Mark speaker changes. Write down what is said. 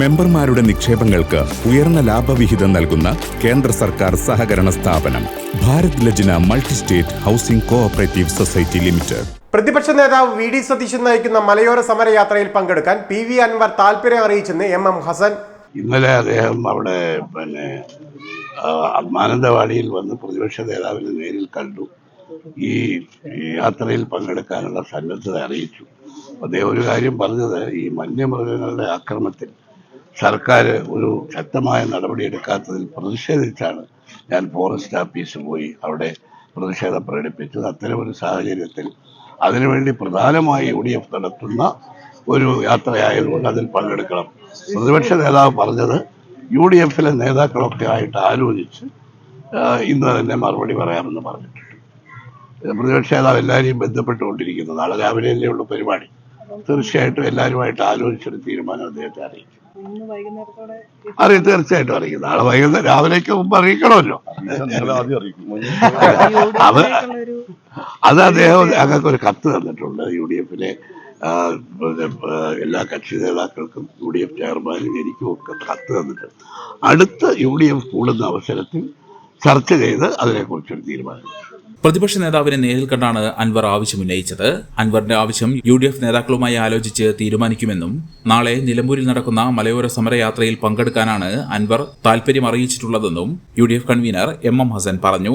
Speaker 1: മെമ്പർമാരുടെ നിക്ഷേപങ്ങൾക്ക് ഉയർന്ന ലാഭവിഹിതം നൽകുന്ന കേന്ദ്ര സർക്കാർ സഹകരണ സ്ഥാപനം Bharat Lajna multi state housing cooperative society limited.
Speaker 2: പ്രതിപക്ഷ നേതാവ് വി ഡി സതീശൻ നയിക്കുന്ന മലയോര സമരയാത്രയിൽ പങ്കെടുക്കാൻ പി വി അൻവർ താല്പര്യം അറിയിച്ചെന്ന് എം എം ഹസൻ.
Speaker 3: ഇന്നലെ അദ്ദേഹം അവിടെ പിന്നെ മാനന്തവാടിയിൽ വന്ന് പ്രതിപക്ഷ നേതാവിനെ നേരിൽ കണ്ടു. ഈ യാത്രയിൽ പങ്കെടുക്കാനുള്ള സന്നദ്ധത അറിയിച്ചു. അദ്ദേഹം ഒരു കാര്യം പറഞ്ഞത് ഈ വന്യമൃഗങ്ങളുടെ ആക്രമണത്തിൽ സർക്കാർ ഒരു ശക്തമായ നടപടിയെടുക്കാത്തതിൽ പ്രതിഷേധിച്ചാണ് ഞാൻ ഫോറസ്റ്റ് ഓഫീസിൽ പോയി അവിടെ പ്രതിഷേധം പ്രകടിപ്പിച്ചത്. അത്തരമൊരു സാഹചര്യത്തിൽ അതിനുവേണ്ടി പ്രധാനമായി യു ഡി എഫ് നടത്തുന്ന ഒരു യാത്രയായതുകൊണ്ട് അതിൽ പങ്കെടുക്കണം. പ്രതിപക്ഷ നേതാവ് പറഞ്ഞത് യു ഡി എഫിലെ നേതാക്കളൊക്കെ ആയിട്ട് ആലോചിച്ച് ഇന്ന് തന്നെ മറുപടി പറയാമെന്ന് പറഞ്ഞിട്ടുണ്ട്. പ്രതിപക്ഷ നേതാവ് എല്ലാവരെയും ബന്ധപ്പെട്ടുകൊണ്ടിരിക്കുന്നു. നാളെ രാവിലെയല്ലേ ഉള്ളൂ പരിപാടി. തീർച്ചയായിട്ടും എല്ലാവരുമായിട്ട് ആലോചിച്ചൊരു തീരുമാനം അദ്ദേഹത്തെ അറിയിക്കും.
Speaker 4: ഇന്ന് വൈകുന്നേരത്തോടെ
Speaker 3: അറിയും തീർച്ചയായിട്ടും അറിയിക്കും. നാളെ വൈകുന്നേരം രാവിലേക്ക് മുമ്പ് അറിയിക്കണമല്ലോ. അത് അത് അദ്ദേഹം ഞങ്ങൾക്ക് ഒരു കത്ത് തന്നിട്ടുണ്ട്. യു ഡി എഫിലെ എല്ലാ കക്ഷി നേതാക്കൾക്കും യു ഡി എഫ് ചെയർമാനും എനിക്കും ഒക്കെ കത്ത് തന്നിട്ടുണ്ട്. അടുത്ത യു ഡി എഫ് കൂടുന്ന അവസരത്തിൽ ചർച്ച ചെയ്ത് അതിനെക്കുറിച്ചൊരു തീരുമാനം
Speaker 5: പ്രതിപക്ഷ നേതാവിനെ നേരിൽ കണ്ടാണ് അൻവർ ആവശ്യം ഉന്നയിച്ചത്. അൻവറിന്റെ ആവശ്യം യു ഡി എഫ് നേതാക്കളുമായി ആലോചിച്ച് തീരുമാനിക്കുമെന്നും നാളെ നിലമ്പൂരിൽ നടക്കുന്ന മലയോര സമരയാത്രയിൽ പങ്കെടുക്കാനാണ് അൻവർ താൽപര്യം അറിയിച്ചിട്ടുള്ളതെന്നും U D F convener M M Hassan പറഞ്ഞു.